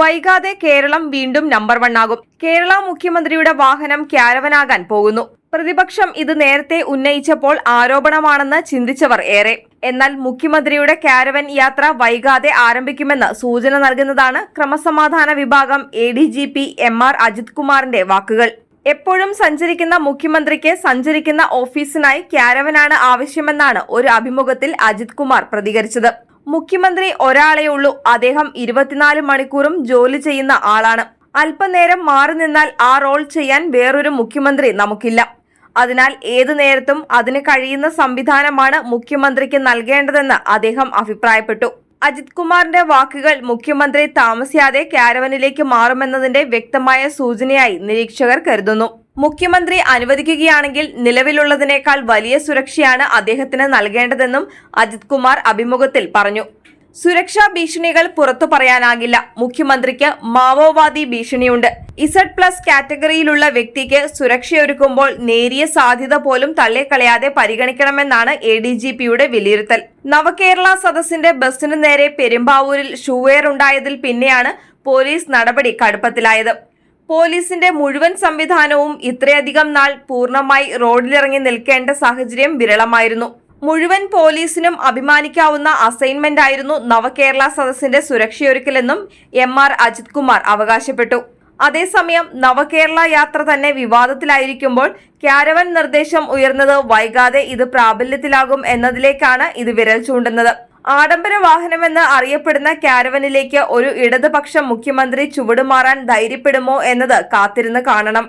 വൈകാതെ കേരളം വീണ്ടും number one ആകും. കേരള മുഖ്യമന്ത്രിയുടെ വാഹനം ക്യാരവനാകാൻ പോകുന്നു. പ്രതിപക്ഷം ഇത് നേരത്തെ ഉന്നയിച്ചപ്പോൾ ആരോപണമാണെന്ന് ചിന്തിച്ചവർ ഏറെ. എന്നാൽ മുഖ്യമന്ത്രിയുടെ കാരവൻ യാത്ര വൈകാതെ ആരംഭിക്കുമെന്ന് സൂചന നൽകുന്നതാണ് ക്രമസമാധാന വിഭാഗം A D G P M R Ajith കുമാറിന്റെ വാക്കുകൾ. എപ്പോഴും സഞ്ചരിക്കുന്ന മുഖ്യമന്ത്രിക്ക് സഞ്ചരിക്കുന്ന ഓഫീസിനായി ക്യാരവനാണ് ആവശ്യമെന്നാണ് ഒരു അഭിമുഖത്തിൽ അജിത് കുമാർ പ്രതികരിച്ചത്. മുഖ്യമന്ത്രി ഒരാളേ ഉള്ളൂ. അദ്ദേഹം ഇരുപത്തിനാല് മണിക്കൂറും ജോലി ചെയ്യുന്ന ആളാണ്. അല്പനേരം മാറി നിന്നാൽ ആ റോൾ ചെയ്യാൻ വേറൊരു മുഖ്യമന്ത്രി നമുക്കില്ല. അതിനാൽ ഏതു നേരത്തും അതിന് കഴിയുന്ന സംവിധാനമാണ് മുഖ്യമന്ത്രിക്ക് നൽകേണ്ടതെന്ന് അദ്ദേഹം അഭിപ്രായപ്പെട്ടു. അജിത് കുമാറിന്റെ വാക്കുകൾ മുഖ്യമന്ത്രി താമസിയാതെ കാരവനിലേക്ക് മാറുമെന്നതിന്റെ വ്യക്തമായ സൂചനയായി നിരീക്ഷകർ കരുതുന്നു. മുഖ്യമന്ത്രി അനുവദിക്കുകയാണെങ്കിൽ നിലവിലുള്ളതിനേക്കാൾ വലിയ സുരക്ഷയാണ് അദ്ദേഹത്തിന് നൽകേണ്ടതെന്നും അജിത് കുമാർ അഭിമുഖത്തിൽ പറഞ്ഞു. സുരക്ഷാ ഭീഷണികൾ പുറത്തു പറയാനാകില്ല. മുഖ്യമന്ത്രിക്ക് മാവോവാദി ഭീഷണിയുണ്ട്. ഇസഡ് പ്ലസ് കാറ്റഗറിയിലുള്ള വ്യക്തിക്ക് സുരക്ഷയൊരുക്കുമ്പോൾ നേരിയ സാധ്യത പോലും തള്ളിക്കളയാതെ പരിഗണിക്കണമെന്നാണ് എ ഡി ജി പിയുടെ വിലയിരുത്തൽ. നവകേരള സദസ്സിന്റെ ബസിനു നേരെ പെരുമ്പാവൂരിൽ ഷൂവെയർ ഉണ്ടായതിൽ പിന്നെയാണ് പോലീസ് നടപടി കടുപ്പത്തിലായത്. പോലീസിന്റെ മുഴുവൻ സംവിധാനവും ഇത്രയധികം നാൾ പൂർണമായി റോഡിലിറങ്ങി നിൽക്കേണ്ട സാഹചര്യം വിരളമായിരുന്നു. മുഴുവൻ പോലീസിനും അഭിമാനിക്കാവുന്ന അസൈൻമെന്റ് ആയിരുന്നു നവകേരള സദസ്സിന്റെ സുരക്ഷയൊരുക്കലെന്നും എം ആർ അജിത് കുമാർ അവകാശപ്പെട്ടു. അതേസമയം നവകേരള യാത്ര തന്നെ വിവാദത്തിലായിരിക്കുമ്പോൾ ക്യാരവൻ നിർദ്ദേശം ഉയർന്നത് വൈകാതെ ഇത് പ്രാബല്യത്തിലാകും എന്നതിലേക്കാണ് ഇത് വിരൽ ചൂണ്ടുന്നത്. ആഡംബര വാഹനമെന്ന് അറിയപ്പെടുന്ന കാരവനിലേക്ക് ഒരു ഇടതുപക്ഷ മുഖ്യമന്ത്രി ചുവടുമാറാൻ ധൈര്യപ്പെടുമോ എന്നത് കാത്തിരുന്ന് കാണണം.